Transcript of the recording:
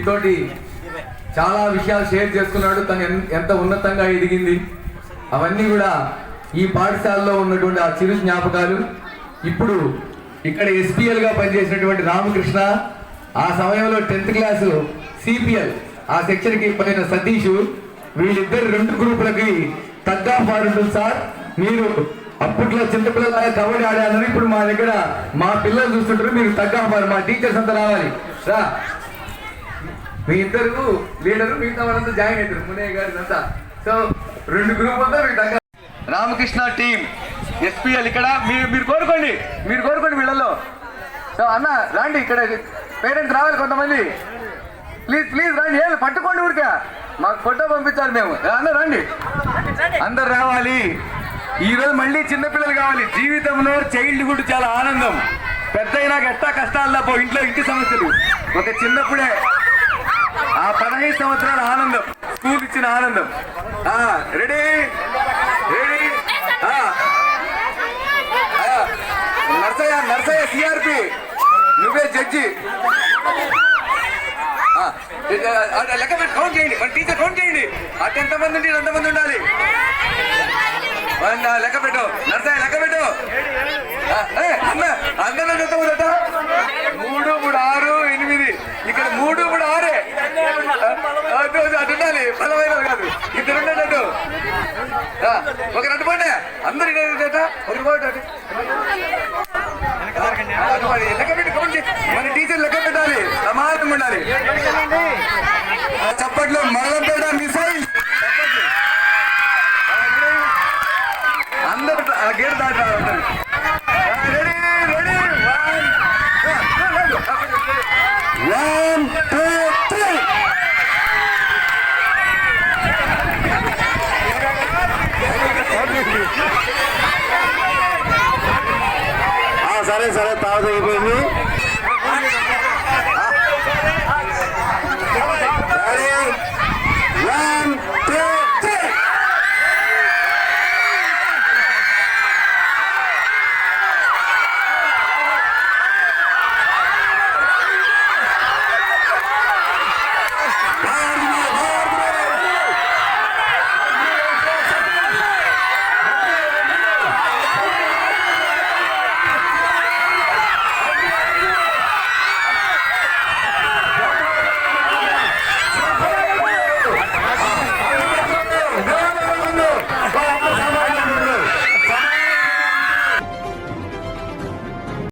మీతోటి చాలా విషయాలు షేర్ చేసుకున్నాడు. తను ఎంత ఉన్నతంగా ఎదిగింది. అవన్నీ కూడా ఈ పాఠశాలలో ఉన్నటువంటి ఆ చిరు జ్ఞాపకాలు. ఇప్పుడు ఇక్కడ ఎస్పీఎల్గా పనిచేసినటువంటి రామకృష్ణ ఆ సమయంలో టెన్త్ క్లాసు సిపిఎల్ ఆ సెక్షన్కి పైన పోయిన సతీష్ వీళ్ళిద్దరు రెండు గ్రూపులకి తగ్గ పాడుంటుంది సార్. మీరు అప్పట్లో చిన్నపిల్లలాగా కబడ్డీ ఆడాలని ఇప్పుడు మా దగ్గర మా పిల్లలు చూస్తుంటారు. మీరు తగ్గ మా టీచర్స్ అంతా రావాలి. రా. మీ ఇద్దరు లీడరు మిగతా వాళ్ళంతా జాయిన్ అవుతారు మునయ్య గారి అంతా సో రెండు గ్రూప్ అంతా మీ దగ్గర రామకృష్ణ టీం ఎస్పీఎల్ ఇక్కడ. మీరు మీరు కోరుకోండి. మీరు కోరుకోండి వీళ్ళల్లో. సో అన్న రండి ఇక్కడ. పేరెంట్స్ రావాలి కొంతమంది. ప్లీజ్ ప్లీజ్ రండి. ఏమి పట్టుకోండి ఊరికే. మాకు ఫోటో పంపించాలి మేము. అన్న రండి. అందరు రావాలి. ఈ రోజు మళ్ళీ చిన్నపిల్లలు కావాలి. జీవితంలో చైల్డ్హుడ్ చాలా ఆనందం. పెద్ద అయినాక ఎట్టా కష్టాలు తప్ప ఇంట్లో ఇంటి సమస్యలు. ఒక చిన్నప్పుడే ఆ పదహైదు సంవత్సరాల ఆనందం స్కూల్ ఇచ్చిన ఆనందం. ఆ రెడీ? రెడీ? ఆ. నర్సయ్య నర్సయ్య సిఆర్పి నువ్వే జడ్జి. ఆ, లెక్క పెట్టి కౌంట్ చేయండి. మన టీచర్ కౌంట్ చేయండి. అటు ఎంతమంది ఉండి ఎంతమంది ఉండాలి? లెక్క పెట్టు. నర్సయ్య లెక్క పెట్టు. ఆ, ఏ, అందరూ అటు ఉండాలి బలమైన కాదు. ఇద్దరు ఉండేటట్టు. ఒక రెండు పోండి అందరు ఇదేట ఒక లెక్క పెట్టి చేయి. మన టీచర్ లెక్క పెట్టాలి. సమానం ఉండాలి. చప్పట్లో మరలంపేట మిసైల్ సరే సరే తాగదగిపోయింది